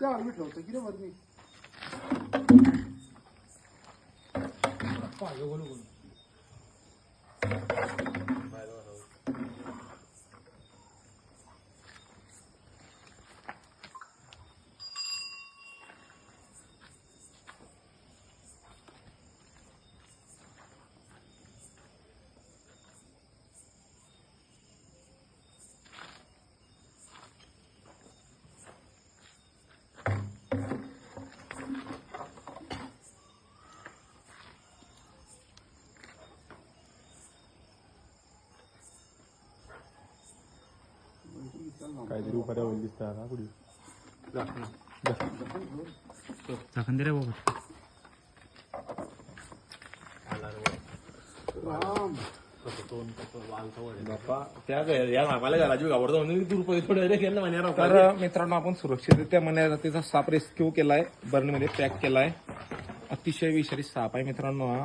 त्या भेटलं होतं किती वर मी काहीतरी उपाऱ्या होईल दिसतं झाकण दे रे बाबा. त्या या मापाला घराची घाबरतो म्हणून तू रुपये थोडं रे केलं म्हणे राव. तर मित्रांनो आपण सुरक्षितरित्या साप रेस्क्यू केलाय बर्नमध्ये पॅक केलाय. अतिशय विषारी साप आहे मित्रांनो हा.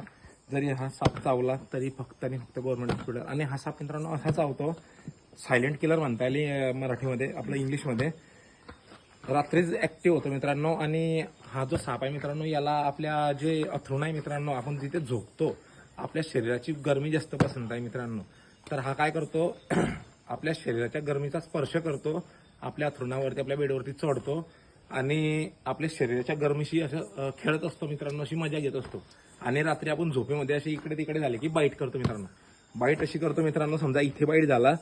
जरी हा साप चावला तरी फक्त आणि फक्त गव्हर्नमेंट हॉस्पिटल आणि हा साप मित्रांनो असा चावतो. सायलेंट किलर म्हणता येईल मराठीमध्ये आपलं इंग्लिशमध्ये रात्रीच ऍक्टिव्ह होतो मित्रांनो आणि हा जो साप आहे मित्रांनो याला आपल्या जे अथरुण आहे मित्रांनो आपण जिथे झोपतो आपल्या शरीराची गरमी जास्त पसंत आहे मित्रांनो. तर हा काय करतो आपल्या शरीराच्या गरमीचा स्पर्श करतो आपल्या अथरुणावरती आपल्या बेडवरती चढतो आणि आपल्या शरीराच्या गरमीशी असं खेळत असतो मित्रांनो अशी मजा घेत असतो. आणि रात्री आपण झोपेमध्ये अशी इकडे तिकडे झाले की बाईट करतो मित्रांनो. बाईट अशी करतो मित्रांनो समजा इथे बाईट झाला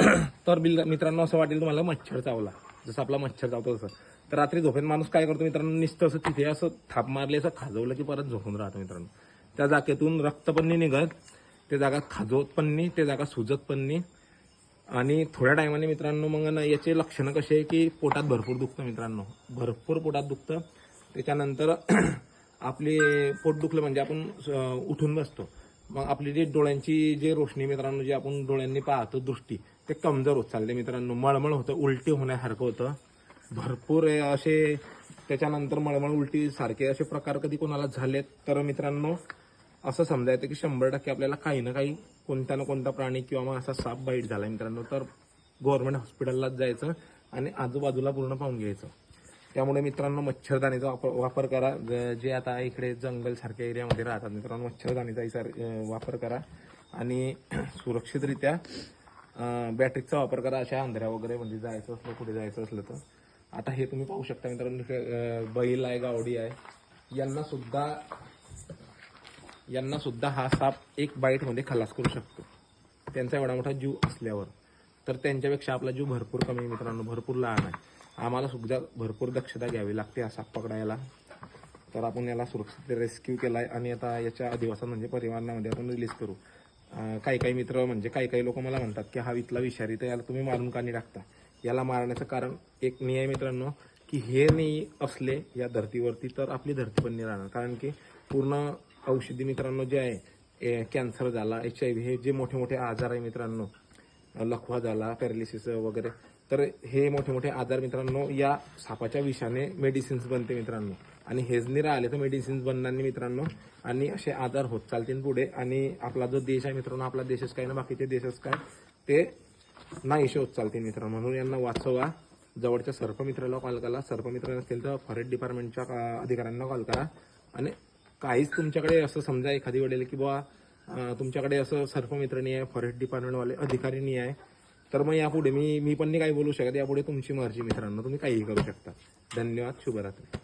तर बिल मित्रांनो असं वाटेल तुम्हाला मच्छर चावला. जसं आपला मच्छर चावतो तसं. तर रात्री झोपेन माणूस काय करतो मित्रांनो निसतं असं तिथे असं थाप मारले असं खाजवलं की परत झोपून राहतो मित्रांनो. त्या जागेतून रक्त पण नाही निघत ते जागा खाजवत पण नाही ते जागा सुजत पण नाही आणि थोड्या टायमाने मित्रांनो मग ना याचे लक्षणं कसे आहे की पोटात भरपूर दुखतं मित्रांनो. भरपूर पोटात दुखतं. त्याच्यानंतर आपले पोट दुखलं म्हणजे आपण उठून बसतो. मग आपली जी डोळ्यांची जे रोशनी मित्रांनो जे आपण डोळ्यांनी पाहतो दृष्टी ते कमजोर होत चालले मित्रांनो. मळमळ होतं उलटी होण्यासारखं होतं. भरपूर असे त्याच्यानंतर मळमळ उलटी सारखे असे प्रकार कधी कोणाला झालेत? तर मित्रांनो असं समजायचं की शंभर टक्के आपल्याला काही ना काही कोणता ना कोणता प्राणी किंवा मग असा साप बाईट झाला मित्रांनो. तर गव्हर्नमेंट हॉस्पिटललाच जायचं आणि आजूबाजूला पूर्ण पाहून घ्यायचं. त्यामुळे मित्रांनो मच्छरदाणीचा वापर वापर करा. जे आता इकडे जंगल सारख्या एरियामध्ये राहतात मित्रांनो मच्छरदाणीचा इसार वापर करा. आणि सुरक्षितरित्या बॅटरीचा वापर करा अशा अंधाऱ्या वगैरे म्हणजे जायचं असलं कुठे जायचं असलं तर. आता हे तुम्ही पाहू शकता मित्रांनो बैल आहे गावडी आहे. यांना सुद्धा यांना सुद्धा हा साप एक बाईटमध्ये खलास करू शकतो. त्यांचा एवढा मोठा जीव असल्यावर. तर त्यांच्यापेक्षा आपला जीव भरपूर कमी मित्रांनो भरपूर लहान आहे. आम्हाला सुद्धा भरपूर दक्षता घ्यावी लागते हा साप पकडायला. तर आपण याला सुरक्षित रेस्क्यू केलाय आणि आता याच्या अधिवासन म्हणजे परिवारामध्ये आपण रिलीज करू. काही काही मित्र म्हणजे काही काही लोक मला म्हणतात की हा इथला विषारी तर याला तुम्ही मारून का नाही टाकता? याला मारण्याचं कारण एक निय मित्रांनो की हे नाही असले या धर्तीवरती तर आपली धरती पण नाही राहणार. कारण की पूर्ण औषधी मित्रांनो जे आहे कॅन्सर झाला एच आय व्ही हे जे मोठे मोठे आजार आहे मित्रांनो लखवा झाला पॅरालिसिस वगैरे. तर हे मोठे मोठे आजार मित्रांनो या सापाच्या विषाने मेडिसिन्स बनते मित्रांनो. आणि हेच नाही राहिले तर मेडिसिन्स बनणार नाही मित्रांनो. आणि असे आजार होत चालतील पुढे. आणि आपला जो देश आहे मित्रांनो आपला देशच काय ना बाकीचे देशच काय ते नाहीसे होत चालतील मित्रांनो. म्हणून यांना वाचवा. जवळच्या सर्पमित्राला कॉल करा. सर्पमित्र नसतील तर फॉरेस्ट डिपार्टमेंटच्या का- अधिकाऱ्यांना कॉल करा. आणि काहीच तुमच्याकडे असं समजा एखादी वेळेला की बुवा तुमच्याकडे असं सर्पमित्र नाही आहे फॉरेस्ट डिपार्टमेंटवाले अधिकारी नाही आहे. तर मग यापुढे मी मी पण नाही काही बोलू शकत यापुढे तुमची मर्जी मित्रांनो तुम्ही काहीही करू शकता. धन्यवाद शुभरात्री.